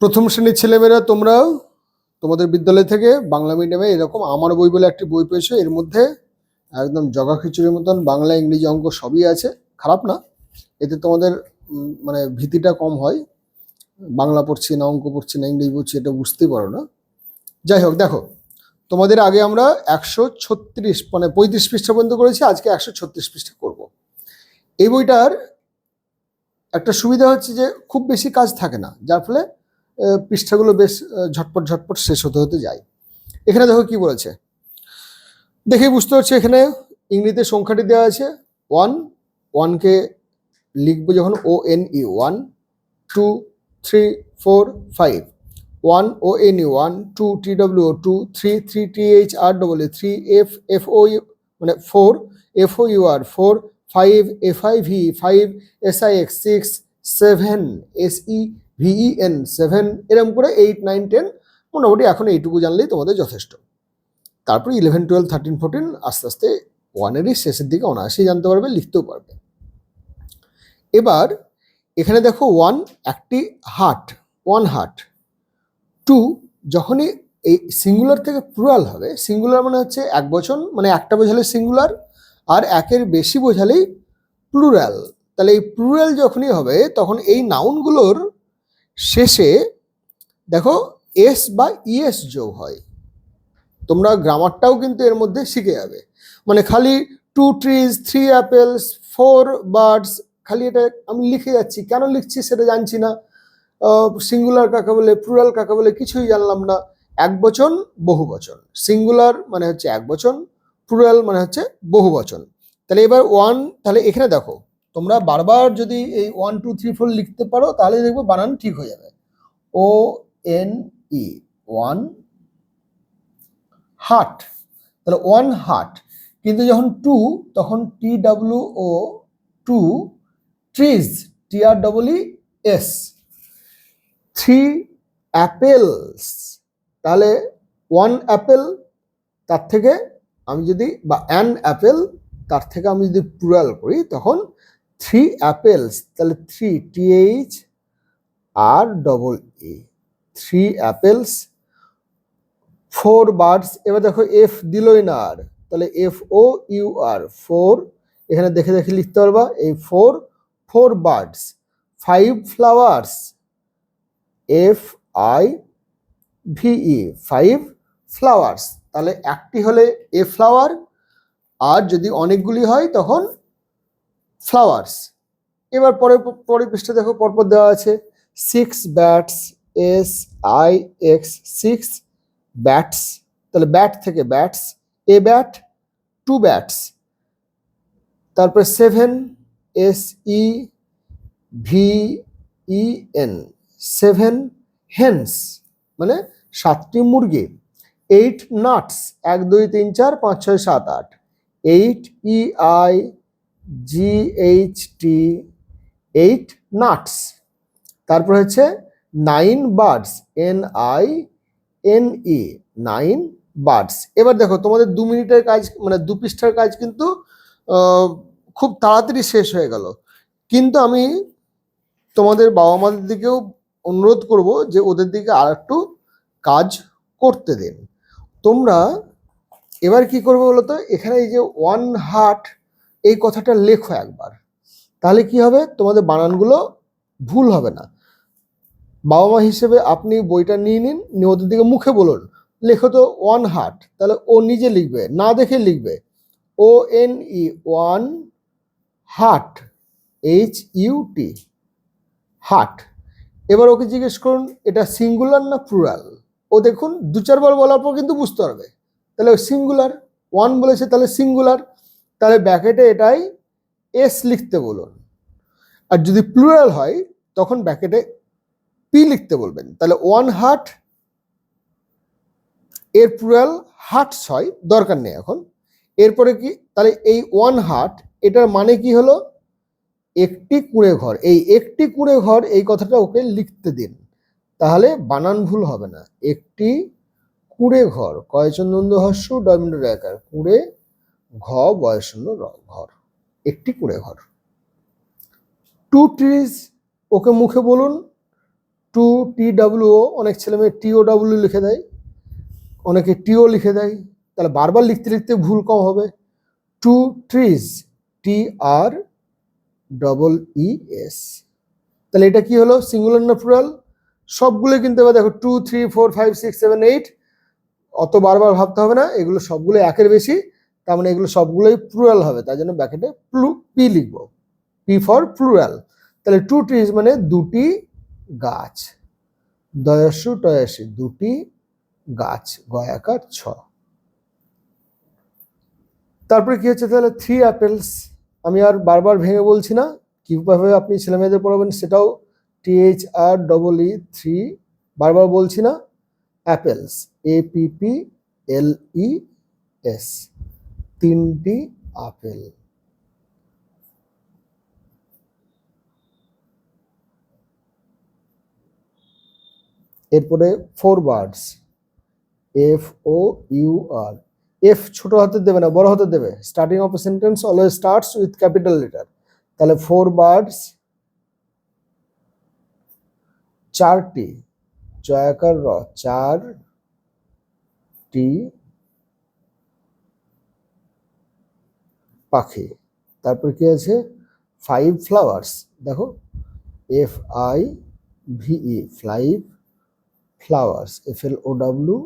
প্রথম শ্রেণির ছেলেমেয়েরা তোমরাও তোমাদের বিদ্যালয় থেকে বাংলা মিডিয়ামে এরকম আমার বই বলে একটি বই পেয়েছ, এর মধ্যে একদম জগা খিচুড়ির মতন বাংলা, ইংরেজি অঙ্ক সবই আছে। খারাপ না, এতে তোমাদের মানে ভীতিটা কম হয়। বাংলা পড়ছি না, অঙ্ক পড়ছি না, ইংরেজি পড়ছি, এটা বুঝতেই পারো না। যাই হোক, দেখো, তোমাদের আগে আমরা একশো ছত্রিশ মানে পঁয়ত্রিশ পৃষ্ঠা পর্যন্ত করেছি, আজকে একশো ছত্রিশ পৃষ্ঠা করব। এই বইটার একটা সুবিধা হচ্ছে যে খুব বেশি কাজ থাকে না, যার ফলে পৃষ্ঠাগুলো বেশ ঝটপট ঝটপট শেষ হতে হতে যায়। এখানে দেখো কি বলেছে? দেখে বুঝতে হচ্ছে এখানে ইংরেজিতে সংখ্যাটি দেওয়া আছে ওয়ান ওয়ানকে লিখব যখন O N E one two three four five one O N E one two T W two three three T H R double three F F O মানে four F O U R four five F I V five S I X six seven S E V N seven এরকম করে eight nine ten মোটামুটি এখন এইটুকু জানলেই তোমাদের যথেষ্ট। তারপর ইলেভেন টুয়েলভ থার্টিন ফোরটিন আস্তে আস্তে ওয়ানেরই শেষের দিকে অনায়াসেই জানতে পারবে, লিখতেও পারবে। এবার এখানে দেখো ওয়ান একটি হাট ওয়ান হাট টু যখনই এই সিঙ্গুলার থেকে প্লুরাল হবে সিঙ্গুলার মানে হচ্ছে এক বচন মানে একটা বোঝালে সিঙ্গুলার আর একের বেশি বোঝালেই প্লুরাল তাহলে এই প্লুরাল যখনই হবে, তখন এই নাউনগুলোর শেষে দেখো এস বা ইএস যোগ হয়। তোমরা গ্রামারটাও কিন্তু এর মধ্যে শিখে যাবে। মানে খালি two trees three apples four birds খালি এটা আমি লিখে যাচ্ছি। কেন লিখছি সেটা জানছি না। সিঙ্গুলার কাকে বলে প্লুরাল কাকে বলে কিছুই জানলাম না। এক বচন, বহু বচন। সিঙ্গুলার মানে হচ্ছে এক বচন প্লুরাল মানে হচ্ছে বহু বচন। তাহলে এবার ওয়ান তাহলে এখানে দেখো তোমরা বারবার যদি এই ওয়ান টু থ্রি ফোর লিখতে পারো, তাহলে দেখব বানান ঠিক হয়ে যাবে। ও এন ই ওয়ান হাট তাহলে ওয়ান হাট কিন্তু যখন টু তখন T W O two trees T R double E S three apples তাহলে ওয়ান অ্যাপেল তার থেকে আমি যদি, বা অ্যান অ্যাপেল তার থেকে আমি যদি প্লুরাল করি, তখন থ্রি অ্যাপেলস তাহলে three T H R double E three apples four birds এবার দেখো এফ দিলই না আর, তাহলে F O U R four এখানে দেখে দেখে লিখতে পারবা, এই four four birds five flowers F I V five flowers তাহলে একটি হলে এ ফ্লাওয়ার আর যদি অনেকগুলি হয় তখন ফ্লাওয়ার্স। এবার পরে পরে পৃষ্ঠে দেখো, পরপর দেওয়া আছে six bats S I X six bats তাহলে ব্যাট থেকে bats a bat two bats তারপরে seven S E V E N seven hens মানে সাতটি মুরগি। এইট নাটস এক, দুই, তিন, চার, পাঁচ, ছয়, সাত, আট। Eight E I G H T eight nuts তারপর হচ্ছে nine birds N I N E nine birds এবার দেখো, তোমাদের দু মিনিটের কাজ মানে দু পৃষ্ঠার কাজ কিন্তু খুব তাড়াতাড়ি শেষ হয়ে গেল। কিন্তু আমি তোমাদের বাবা মাদের দিকেও অনুরোধ করব যে ওদের দিকে আর একটু কাজ করতে দিন। তোমরা এবার কি করবে বলো তো এখানে এই যে ওয়ান হার্ট এই কথাটা লেখো একবার। তাহলে কি হবে? তোমাদের বানানগুলো ভুল হবে না। বাবা মা হিসেবে আপনি বইটা নিয়ে নিন, নিয়ে ওদের দিকে মুখে বলুন। লেখো তো ওয়ান হার্ট তাহলে ও নিজে লিখবে, না দেখে লিখবে। O N E one heart H U T heart এবার ওকে জিজ্ঞেস করুন, এটা সিঙ্গুলার না প্লুরাল ও দেখুন দু চারবার বলার পর কিন্তু বুঝতে পারবে। তাহলে সিঙ্গুলার ওয়ান বলেছে, তাহলে সিঙ্গুলার তাহলে ব্যাকেটে এটাই এস লিখতে বলুন। আর যদি প্লুরাল হয়, তখন ব্যাকেটে পি লিখতে বলবেন। তাহলে ওয়ান হার্ট এর প্লুরাল হার্টস হয় দরকার নেই এখন। এরপরে কি? তাহলে এই ওয়ান হার্ট এটার মানে কি হলো? একটি কুঁড়ে ঘর। এই একটি কুঁড়ে ঘর, এই কথাটা ওকে লিখতে দিন। তাহলে বানান ভুল হবে না। একটি কুঁড়ে ঘর। কয়চন্দন্দ হস্য ডমিন্ড রেখার কুঁড়ে ঘ বয়শূন্য র, ঘর। একটি কুঁড়ে ঘর। টু ট্রিজ ওকে মুখে বলুন। টু টি ডাব্লিউ অনেক ছেলে মেয়ে টিও ডাব্লিউ লিখে দেয়। অনেকে টিও লিখে দেয়। তাহলে বারবার লিখতে লিখতে ভুল কম হবে। Two trees T R double E S. তাহলে এটা কি হলো? সিঙ্গুলার না সবগুলো কিন্তু এবার দেখো two three four five six seven eight অত বারবার ভাবতে হবে না। এগুলো সবগুলো একের বেশি। তার মানে এগুলো সবগুলোই প্লুরাল হবে তাই জন্য ব্যাকেটে প্লু পি লিখব। পি ফর প্লুরাল তাহলে টু ট্রিজ মানে দুটি গাছ। দয়াসু টয়াসি, দুটি গাছ, গয়াকার, ছ। তারপরে কি হচ্ছে তাহলে? থ্রি অ্যাপেলস আমি আর বারবার ভেঙে বলছি না, কীভাবে আপনি ছেলে মেয়েদের পড়াবেন সেটাও TH R double E three বারবার বলছি না। Apples A P P L E S তিনটি আপেল। এরপরে four birds F O U R F ছোট হাতে দেবে না, বড় হাতে দেবে। Starting of a sentence always starts with capital letter তাহলে ফোর বার্ডস চারটি, জয়াকার র চার টি পাখি। তারপর কি আছে? ফাইভ ফ্লাওয়ার্স দেখো F I V five flowers F L O W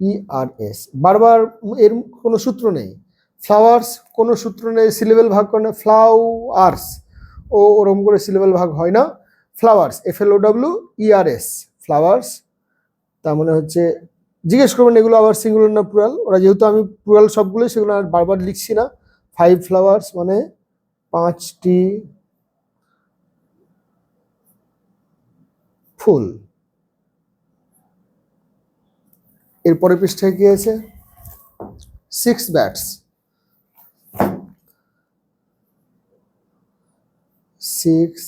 E R S বারবার এর কোনো সূত্র নেই। ফ্লাওয়ার্স কোনো সূত্র নেই সিলেবেল ভাগ করে না। ফ্লাওয়ার্স ও ওরম করে সিলেবেল ভাগ হয় না। Flowers F L O W E R S flowers তার মানে হচ্ছে, জিজ্ঞেস করবেন এগুলো আবার সিঙ্গুলার না প্লুরাল ওরা যেহেতু আমি প্লুরাল সবগুলোই সেগুলো আর বারবার লিখছি না। ফাইভ ফ্লাওয়ার্স মানে পাঁচটি ফুল। এরপরে পৃষ্ঠায় কি আছে? সিক্স ব্যাটস সিক্স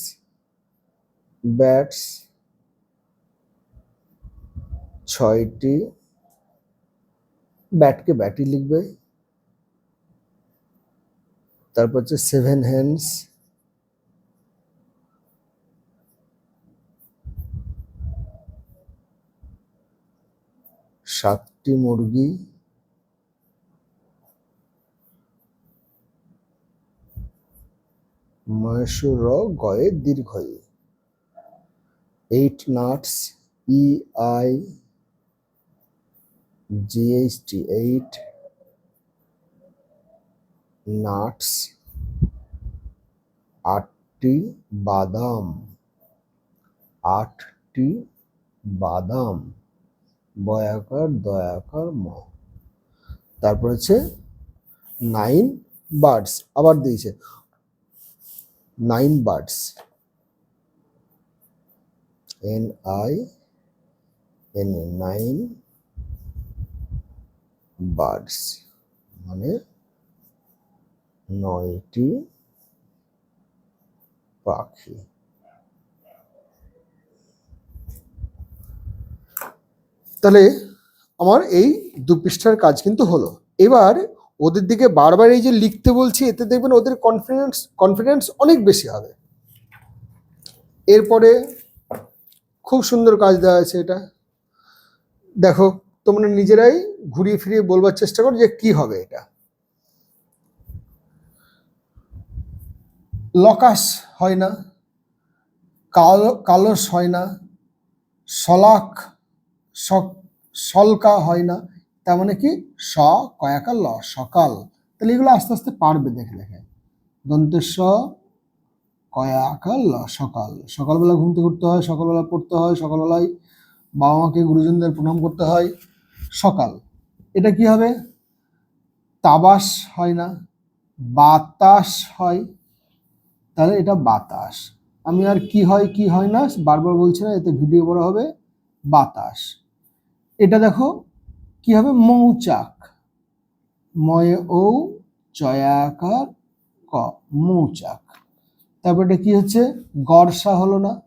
ব্যাটস ছয়টি ব্যাটকে ব্যাটি লিখবে। তারপর হচ্ছে সেভেন হ্যান্ডস সাতটি মুরগি। মহেশ্বর গয়ে দীর্ঘয়ে। Eight nuts E I G H T eight nuts, আটটি বাদাম আটটি বাদাম। বয়াকার দয়াকার ম। তারপর হচ্ছে নাইন বার্ডস, আবার দিয়েছে। Nine birds. N I, N nine birds. মানে নয়টি পাখি। তাহলে আমার এই দু পৃষ্ঠার কাজ কিন্তু হলো। এবার ওদের দিকে বারবার এই যে লিখতে বলছি, এতে দেখবেন ওদের কনফিডেন্স কনফিডেন্স অনেক বেশি হবে। এরপরে খুব সুন্দর কাজ দেওয়া আছে এটা। দেখো, তোমরা নিজেরাই ঘুরিয়ে ফিরিয়ে বলবার চেষ্টা করো যে কি হবে এটা। লকাস হয় না, কালো, কালস হয় না, শলাক স- সলকা হয় না, তার মানে কি? স কয়াকার ল, সকাল। তাহলে এগুলো আস্তে আস্তে পারবে, দেখে দেখে। দন্তেশ কয়াকার ল, সকাল। সকালবেলা ঘুম থেকে উঠতে হয়, সকালবেলা পড়তে হয়, সকালবেলায় বাবা মাকে গুরুজনদের প্রণাম করতে হয়। সকাল। এটা কি হবে? তাবাস হয় না, বাতাস হয় তাহলে এটা বাতাস। আমি আর কি হয় কি হয় না, বারবার বলছি না, এতে ভিডিও বড় হবে। বাতাস। এটা দেখো, কি হবে? মৌচাক। ময়ে ও চয়াকার ক, মৌচাক। তারপর এটা কি হচ্ছে? গর্ষা হলো না।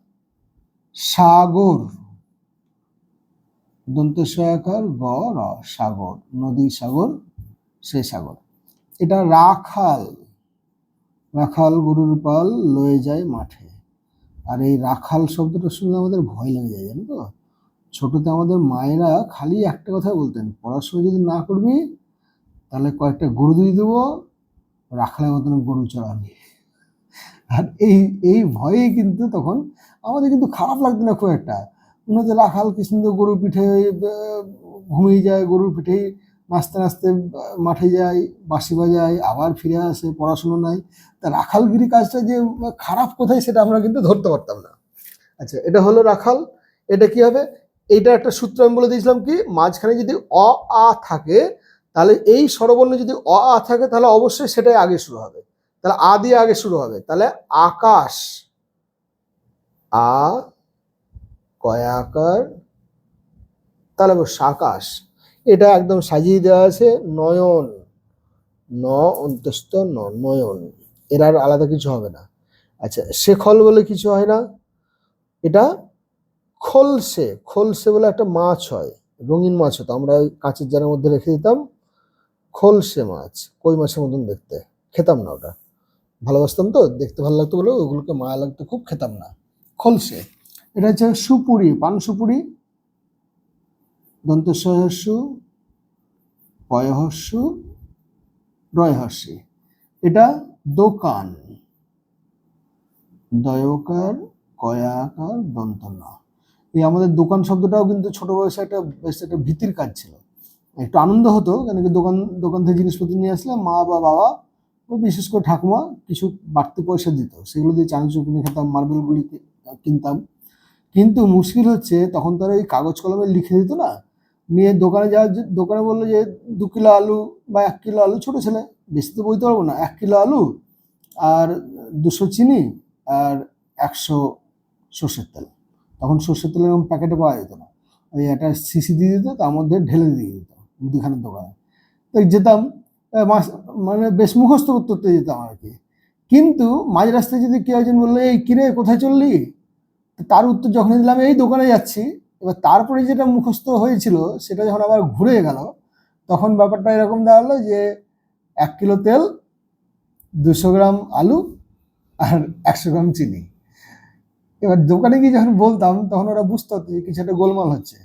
সাগর। দন্ত সয়াকার গ, র, সাগর। নদী সাগর, সে সাগর। এটা রাখাল। রাখাল গরুর পাল লয়ে যায় মাঠে। আর এই রাখাল শব্দটা শুনলে আমাদের ভয় লেগে যায়, জানো তো? ছোটতে আমাদের মায়েরা খালি একটা কথাই বলতেন, পড়াশোনা যদি না করবি, তাহলে কয়েকটা গরু দিয়ে দেবো, রাখালের মতন গরু চড়াবি। আর এই এই ভয়েই কিন্তু তখন আমাদের কিন্তু খারাপ লাগতো না খুব একটা। মনে হচ্ছে রাখাল কি সুন্দর গরুর পিঠে ঘুমিয়ে যায়, গরুর পিঠেই নাচতে নাচতে মাঠে যায়, বাঁশি বাজায়, আবার ফিরে আসে, পড়াশুনো নাই তা রাখালগিরি কাজটা যে খারাপ কোথায় সেটা আমরা কিন্তু ধরতে পারতাম না। আচ্ছা এটা হলো রাখাল। এটা কি হবে? এইটা একটা সূত্র আমি বলে দিয়েছিলাম কি, মাঝখানে যদি অ, আ থাকে, তাহলে এই স্বরবর্ণ যদি অ, আ থাকে, তাহলে অবশ্যই সেটাই আগে শুরু হবে। তাহলে আ দিয়ে আগে শুরু হবে। তাহলে আকাশ, আ, কয়াকার, তাহলে অবশ্য আকাশ। এটা একদম সাজিয়ে দেওয়া আছে, নয়ন, ন অন্তস্থ ন নয়ন এর আর আলাদা কিছু হবে না। আচ্ছা শেখল বলে কিছু হয় না। এটা খোলসে খোলসে বলে একটা মাছ হয়, রঙিন মাছ হতো। আমরা ওই কাঁচের জারের মধ্যে রেখে দিতাম, খোলসে মাছ, কই মাছের মতন দেখতে। খেতাম না ওটা। ভালোবাসতাম তো, দেখতে ভালো লাগতো বলে ওগুলোকে মায়া লাগতো, খুব খেতাম না। খোলসে। এটা হচ্ছে সুপুরি পান সুপুরি দন্তস্বহস্যু পয়হস্যু রয়হস্যি এটা দোকান। দয়কার, কয়াকার দন্তন এই আমাদের দোকান শব্দটাও কিন্তু ছোট বয়সে একটা বেশ একটা ভীতির কাজ ছিল। একটু আনন্দ হতো, কেন কি দোকান দোকান থেকে জিনিসপত্র নিয়ে আসলে মা বা বাবা ও বিশেষ করে ঠাকুমা কিছু বাড়তি পয়সা দিত। সেগুলো দিয়ে চানাচুর কিনে খেতাম, মার্বেলগুলি কিনতাম। কিন্তু মুশকিল হচ্ছে, তখন তারা ওই কাগজ কলমে লিখে দিত না নিয়ে দোকানে যাওয়ার দোকানে বলল যে দু কিলো আলু বা এক কিলো আলু, ছোটো ছেলে, বেশি তো বইতে পারব না, এক কিলো আলু আর দুশো চিনি আর একশো সর্ষের তেল। তখন সর্ষের তেল এরকম প্যাকেটে পাওয়া যেত না। ওই একটা সিসি দিয়ে দিত, তার মধ্যে ঢেলে দিয়ে দিত মুদিখানার দোকানে। তো যেতাম মাস মানে বেশ মুখস্থ করতে যেতাম আর কি। কিন্তু মাঝ রাস্তায় যদি কেউ একজন বলল, এই কিরে, কোথায় চললি? তার উত্তর যখনই দিলাম, এই দোকানে যাচ্ছি। এবার তারপরে যেটা মুখস্থ হয়েছিল, সেটা যখন আবার ঘুরে গেল, তখন ব্যাপারটা এরকম দাঁড়াল যে এক কিলো তেল, দুশো গ্রাম আলু আর একশো গ্রাম চিনি। এবার দোকানে গিয়ে যখন বলতাম, তখন ওরা বুঝতে যে কিছু একটা গোলমাল হচ্ছে।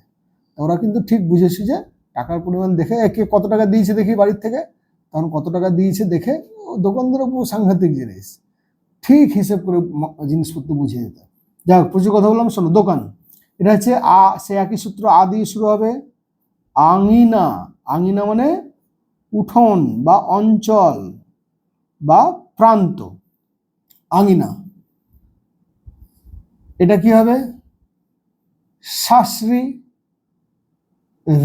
ওরা কিন্তু ঠিক বুঝেছে যে টাকার পরিমাণ দেখে একে কত টাকা দিয়েছে দেখি বাড়ির থেকে, তখন কত টাকা দিয়েছে দেখে ও দোকানদারও পুরো সাংঘাতিক জিনিস। ঠিক হিসেব করে জিনিসপত্র বুঝিয়ে দিত। যাই হোক, প্রচুর কথা বললাম, শোনো, দোকান। এটা হচ্ছে আ, সে একই সূত্র আ দিয়ে শুরু হবে। আঙিনা আঙিনা মানে উঠোন বা অঞ্চল বা প্রান্ত। আঙিনা। এটা কি হবে? শাশ্রী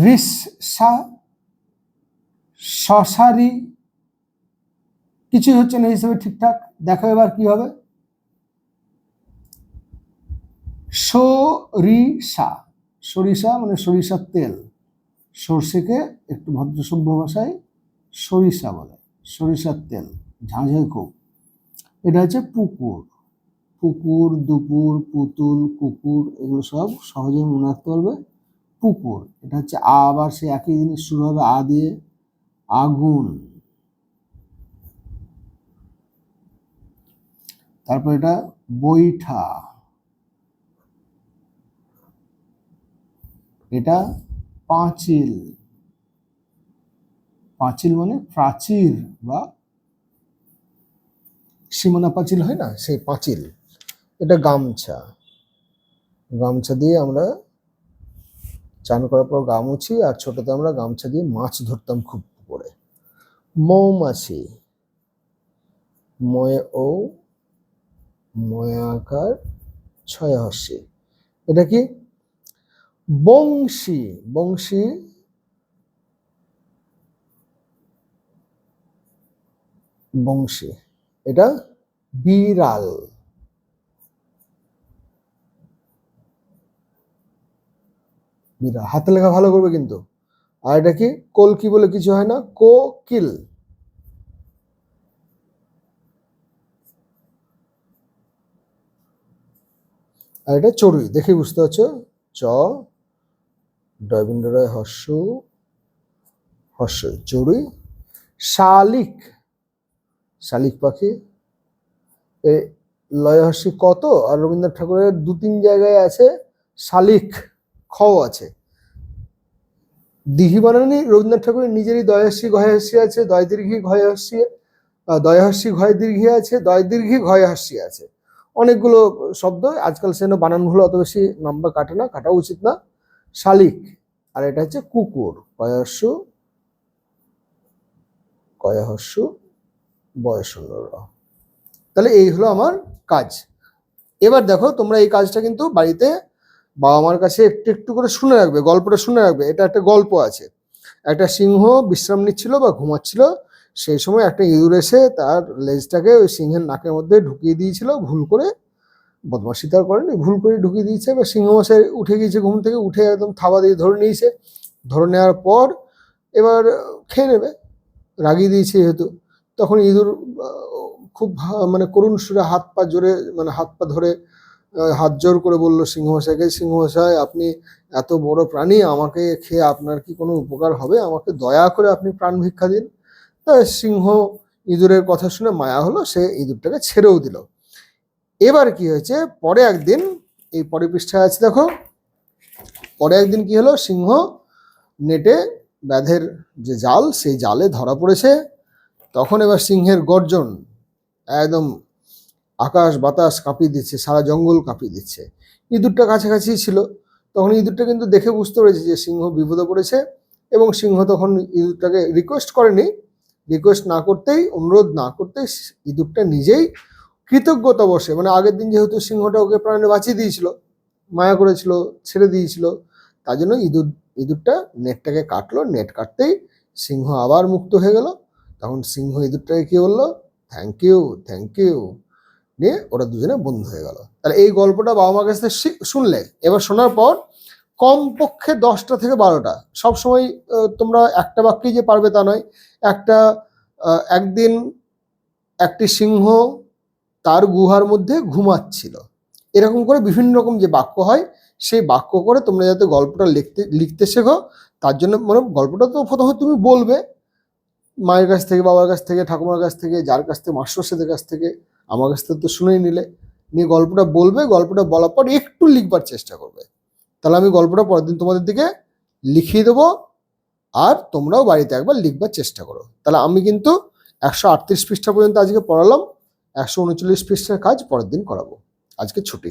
রিসা শশারি কিছুই হচ্ছে না হিসেবে ঠিকঠাক। দেখো এবার কি হবে? সরিষা। সরিষা মানে সরিষার তেল। সর্ষেকে একটু ভদ্রসভ্য ভাষায় সরিষা বলে, সরিষার তেল ঝাঁঝে খুব। এটা হচ্ছে পুকুর। পুকুর, দুপুর, পুতুল, কুকুর, এগুলো সব সহজেই মনে রাখতে পারবে। পুকুর, এটা হচ্ছে আ, আবার সে একই জিনিস শুরু হবে, আ দিয়ে। আগুন। তারপর এটা বৈঠা। এটা পাঁচিল। পাঁচিল মানে প্রাচীর বা সীমানা পাঁচিল হয় না? সেই পাঁচিল। এটা গামছা। গামছা দিয়ে আমরা চান করার পর গা মুছি আর ছোটতে আমরা গামছা দিয়ে মাছ ধরতাম খুব করে মৌমাছি। ময় ও ময়াকার ছয় হস্যি। এটা কি? বংশী বংশী? বংশী। এটা বিড়াল। বিড়াল। হাতে লেখা ভালো করবে কিন্তু। আর এটা কি কলকি বলে কিছু হয় না? কোকিল। আর এটা চড়ুই। দেখে বুঝতে পারছ? চ ডয়বিন্দ্র রায় হর্ষ হর্ষ চড়ুই শালিক শালিক পাখি। এ- লয়হর্ষি কত? আর রবীন্দ্রনাথ ঠাকুরের দু তিন জায়গায় আছে শালিক খ আছে। দিঘি বানানি রবীন্দ্রনাথ ঠাকুরের নিজেরই দয়হর্ষি ঘয়হর্ষি আছে দয় দীর্ঘি ঘয়হর্ষি আহ, দয়হর্ষি ঘয় দীর্ঘি আছে দয় দীর্ঘি ঘয়হর্ষি আছে। অনেকগুলো শব্দ আজকাল সেখানে বানানগুলো অত বেশি নাম্বার কাটে না কাটা উচিত না। শালিক। আর এটা হচ্ছে কুকুর। কয়হস্য? কয়হস্য? বয়স তাহলে এই হলো আমার কাজ। এবার দেখো, তোমরা এই কাজটা কিন্তু বাড়িতে বাবা মার কাছে একটু একটু করে শুনে রাখবে, গল্পটা শুনে রাখবে। এটা একটা গল্প আছে। একটা সিংহ বিশ্রাম নিচ্ছিল বা ঘুমাচ্ছিল, সেই সময় একটা ইঁদুর এসে তার লেজটাকে ওই সিংহের নাকের মধ্যে ঢুকিয়ে দিয়েছিল, ভুল করে বদমাসি তার করেনি, ভুল করে ঢুকিয়ে দিয়েছে, এবার সিংহ উঠে গিয়েছে ঘুম থেকে, উঠে একদম থাবা দিয়ে ধরে নিয়েছে। ধরে নেওয়ার পর এবার খেয়ে নেবে, রাগিয়ে দিয়েছে যেহেতু। তখন ইঁদুর খুব মানে করুণ সুরে হাত পা জোরে মানে হাত পা ধরে হাত জোর করে বলল, সিংহমশাইকে, সিংহমশাই, আপনি এত বড় প্রাণী, আমাকে খেয়ে আপনার কি কোনো উপকার হবে? আমাকে দয়া করে আপনি প্রাণ ভিক্ষা দিন। তা সিংহ ইঁদুরের কথা শুনে মায়া হলো, সে ইঁদুরটাকে ছেড়েও দিল। এবার কি হয়েছে? পরে একদিন এই পরে পৃষ্ঠায় আছে, দেখো। পরে একদিন কি হলো? সিংহ নেটে ব্যাধের যে জাল, সেই জালে ধরা পড়েছে। তখন এবার সিংহের গর্জন একদম আকাশ বাতাস কাঁপিয়ে দিচ্ছে, সারা জঙ্গল কাঁপিয়ে দিচ্ছে। ইঁদুরটা কাছাকাছি ছিল। তখন ইঁদুরটা কিন্তু দেখে বুঝতে পেরেছে যে সিংহ বিপদে পড়েছে এবং সিংহ তখন ইঁদুরটাকে রিকোয়েস্ট করেনি। রিকোয়েস্ট না করতেই, অনুরোধ না করতেই ইঁদুরটা নিজেই কৃতজ্ঞতা বসে। মানে আগের দিন যেহেতু সিংহটা ওকে প্রাণে বাঁচিয়ে দিয়েছিল, মায়া করেছিল, ছেড়ে দিয়েছিল, তার জন্য ইঁদুর, ইঁদুরটা নেটটাকে কাটলো, নেট কাটতেই সিংহ আবার মুক্ত হয়ে গেল। তখন সিংহ ইঁদুরটাকে কি বলল? থ্যাংক ইউ থ্যাংক ইউ নিয়ে ওরা দুজনে বন্ধু হয়ে গেল। তাহলে এই গল্পটা বাবা মার কাছ শুনলে, এবার শোনার পর কমপক্ষে দশটা থেকে বারোটা। সবসময় তোমরা একটা বাক্যেই যে পারবে তা নয়। একটা একদিন একটি সিংহ তার গুহার মধ্যে ঘুমাচ্ছিল। এরকম করে বিভিন্ন রকম যে বাক্য হয়, সেই বাক্য করে তোমরা যাতে গল্পটা লিখতে লিখতে শেখো, তার জন্য মানে গল্পটা তো প্রথমে তুমি বলবে। মায়ের কাছ থেকে, বাবার কাছ থেকে, ঠাকুমার কাছ থেকে, যার কাছ থেকে মাস্টারসাদের কাছ থেকে, আমার কাছ থেকে তো শুনেই নিলে। নিয়ে গল্পটা বলবে, গল্পটা বলার পর একটু লিখবার চেষ্টা করবে। তাহলে আমি গল্পটা পরের দিন তোমাদের দিকে লিখিয়ে দেবো, আর তোমরাও বাড়িতে একবার লিখবার চেষ্টা করো। তাহলে আমি কিন্তু একশো আটত্রিশ পৃষ্ঠা পর্যন্ত আজকে পড়ালাম। একশো উনচল্লিশ পৃষ্ঠার কাজ পরের দিন করাবো। আজকে ছুটি।